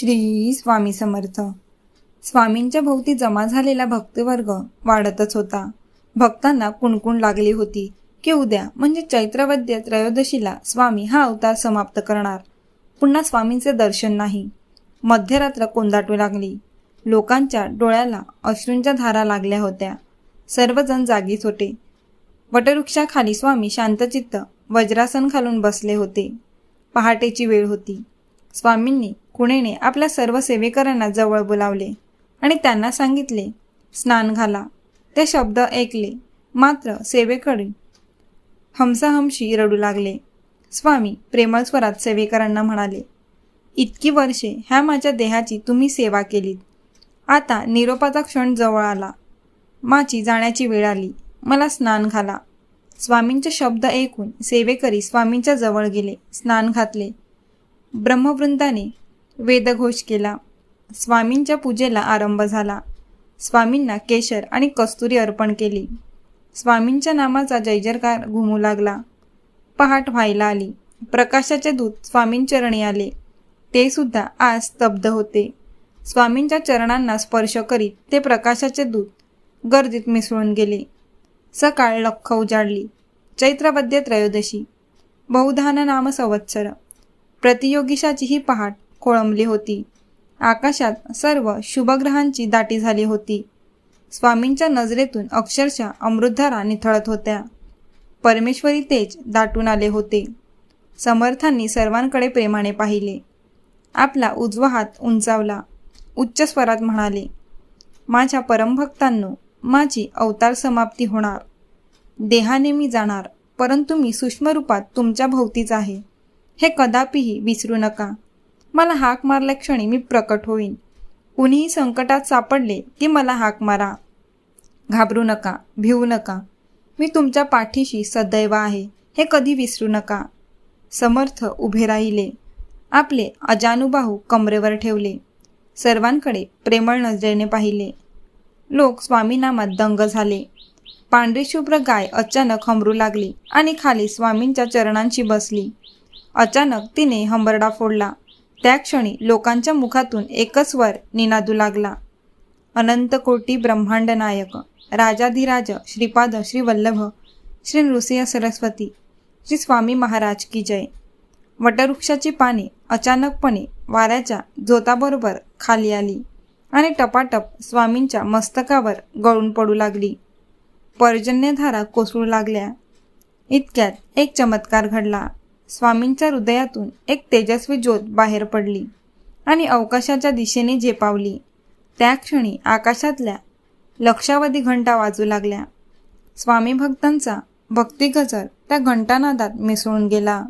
श्री स्वामी समर्थ. स्वामींच्या भोवती जमा झालेला भक्तवर्ग वाढतच होता. भक्तांना कुणकुण लागली होती. की उद्या म्हणजे चैत्रवद्य त्रयोदशीला स्वामी हा अवतार समाप्त करणार. पुन्हा स्वामींचे दर्शन नाही. मध्यरात्र कोंदाटू लागली. लोकांच्या डोळ्याला अश्रूंच्या धारा लागल्या होत्या. सर्वजण जागीच होते. वटवृक्षाखाली स्वामी शांतचित्त वज्रासन घालून बसले होते. पहाटेची वेळ होती. स्वामींनी कुणेने आपल्या सर्व सेवेकरांना जवळ बोलावले आणि त्यांना सांगितले स्नान घाला. ते शब्द ऐकले. मात्र सेवेकडे हमसाहमशी रडू लागले. स्वामी प्रेमळ स्वरात सेवेकरांना म्हणाले इतकी वर्षे ह्या माझ्या देहाची तुम्ही सेवा केलीत. आता निरोपाचा क्षण जवळ आला. माझी जाण्याची वेळ आली. मला स्नान घाला स्वामींचे शब्द ऐकून सेवेकरी स्वामींच्या जवळ गेले. स्नान घातले. ब्रह्मवृंदाने वेदघोष केला. स्वामींच्या पूजेला आरंभ झाला. स्वामींना केशर आणि कस्तुरी अर्पण केली. स्वामींच्या नामाचा जयजयकार घुमू लागला. पहाट व्हायला आली. प्रकाशाचे दूत स्वामींचरणी आले. ते सुद्धा आज स्तब्ध होते. स्वामींच्या चरणांना स्पर्श करीत ते प्रकाशाचे दूत गर्दीत मिसळून गेले. सकाळ लख्ख उजाडली. चैत्रवद्य त्रयोदशी. बहुधान नाम संवत्सर. प्रतियोगिशाची ही पहाट कोळंबली होती. आकाशात सर्व शुभग्रहांची दाटी झाली होती. स्वामींच्या नजरेतून अक्षरशः अमृतधारा निथळत होत्या. परमेश्वरी तेज दाटून आले होते. समर्थांनी सर्वांकडे प्रेमाने पाहिले. आपला उजवा हात उंचावला. उच्च स्वरात म्हणाले माझ्या परमभक्तांनो माझी अवतार समाप्ती होणार. देहाने मी जाणार परंतु मी सूक्ष्म रूपात तुमच्या भोवतीच आहे. हे कदापिही विसरू नका. मला हाक मारल्या क्षणी मी प्रकट होईन. कुणीही संकटात सापडले की मला हाक मारा. घाबरू नका भिवू नका. मी तुमच्या पाठीशी सदैव आहे हे कधी विसरू नका. समर्थ उभे राहिले. आपले अजानुबाहू कमरेवर ठेवले. सर्वांकडे प्रेमळ नजरेने पाहिले. लोक स्वामीनामात दंग झाले. पांढरी शुभ्र गाय अचानक हमरू लागली आणि खाली स्वामींच्या चरणांशी बसली. अचानक तिने हंबरडा फोडला. त्या क्षणी लोकांच्या मुखातून एकच वर निनादू लागला. अनंत कोटी ब्रह्मांड नायक राजाधिराज श्रीपाद श्री वल्लभ श्री नृसिंह सरस्वती श्री स्वामी महाराज की जय. वटवृक्षाची पाने अचानकपणे वाऱ्याच्या जोताबरोबर खाली आली आणि टपाटप स्वामींच्या मस्तकावर गळून पडू लागली. पर्जन्यधारा कोसळू लागल्या. इतक्यात एक चमत्कार घडला. स्वामींच्या हृदयातून एक तेजस्वी ज्योत बाहेर पडली आणि अवकाशाच्या दिशेने झेपावली. त्या क्षणी आकाशातल्या लक्षावधी घंटा वाजू लागल्या. स्वामी भक्तांचा भक्तिगजर त्या घंटानादात मिसळून गेला.